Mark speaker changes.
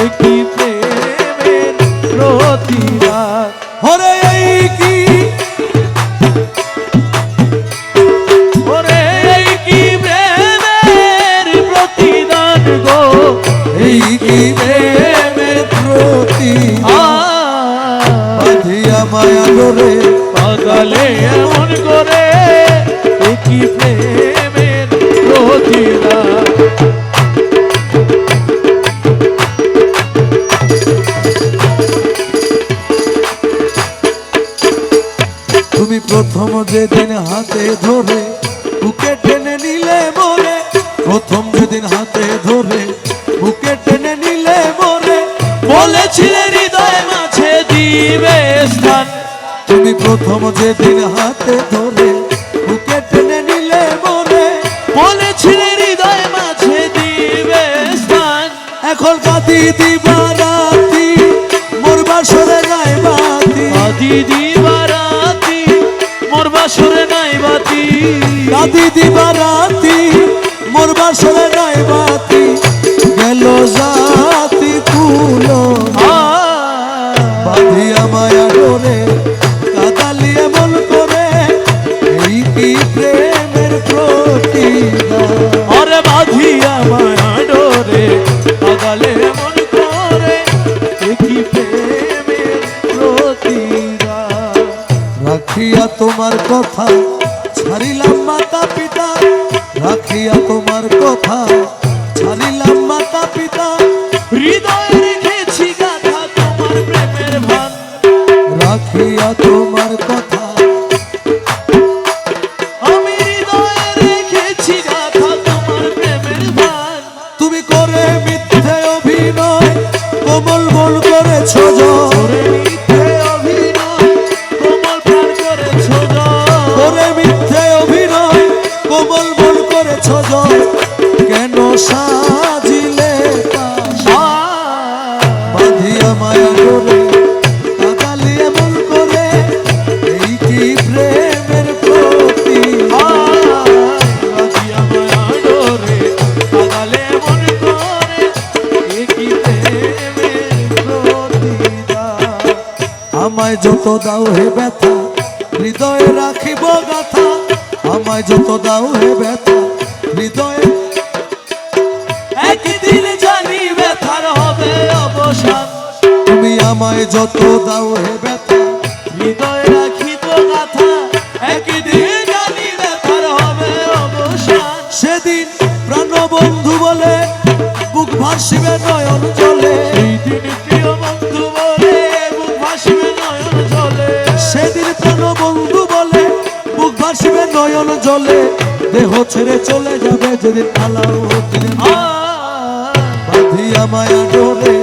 Speaker 1: কি কি?
Speaker 2: প্রেমের
Speaker 1: কি বাঁধিয়া মায়া
Speaker 2: একই প্রেমের প্রতিদান
Speaker 1: প্রথম যেদিন হাতে ধরে, বুকে টেনে নিলে মরে। প্রথম যেদিন হাতে ধরে, বুকে টেনে নিলে মরে।
Speaker 2: বলেছিলে হৃদয় মাঝে দিবে স্থান।
Speaker 1: তুমি প্রথম যেদিন হাতে ধরে, বুকে টেনে নিলে মরে।
Speaker 2: বলেছিলে হৃদয় মাঝে দিবে স্থান।
Speaker 1: এখন কাতি দিবা রাতি মোর বাসরে গায়ে বাতি।
Speaker 2: আদি
Speaker 1: কাতি দিবা রাতি মোর বাসরে গায়ে বাতি গেল জাতি কুলো বাঁধিয়া মায়া ডোরে কাদালি এমন করে এই কি প্রেমের প্রতিদান
Speaker 2: আরে বাঁধিয়া মায়া ডোরে আগালে মন করে একই প্রেমের প্রতিদান
Speaker 1: রাখিয়া তোমার কথা ছাড়িলাম মাতা পিতা, রাখিয়া তোমার কথা। ছাড়িলাম মাতা পিতা,
Speaker 2: হৃদয়ে রেখেছি গাথা তোমার প্রেমের ভান।
Speaker 1: রাখিয়া তোমার কথা আমায় যত দাও হে ব্যথা, হৃদয়ে রাখিব গাথা। আমায় যত দাও হে ব্যথা, হৃদয়ে
Speaker 2: একদিন জানি ব্যথার হবে অবসান।
Speaker 1: তুমি আমায় যত দাও হে ব্যথা,
Speaker 2: হৃদয় রাখিব গাথা। একদিন জানি ব্যথার হবে অবসান।
Speaker 1: সেদিন প্রাণবন্ধু বলে, বুক ভাসিবে নয়ন জলে।
Speaker 2: সেই দিন প্রিয় ভাসিবে নয়ন জলে
Speaker 1: দেহ ছেড়ে চলে যাবে যেদিন আলাউদ্দিন
Speaker 2: হতে।
Speaker 1: বাঁধিয়া মায়া ডোরে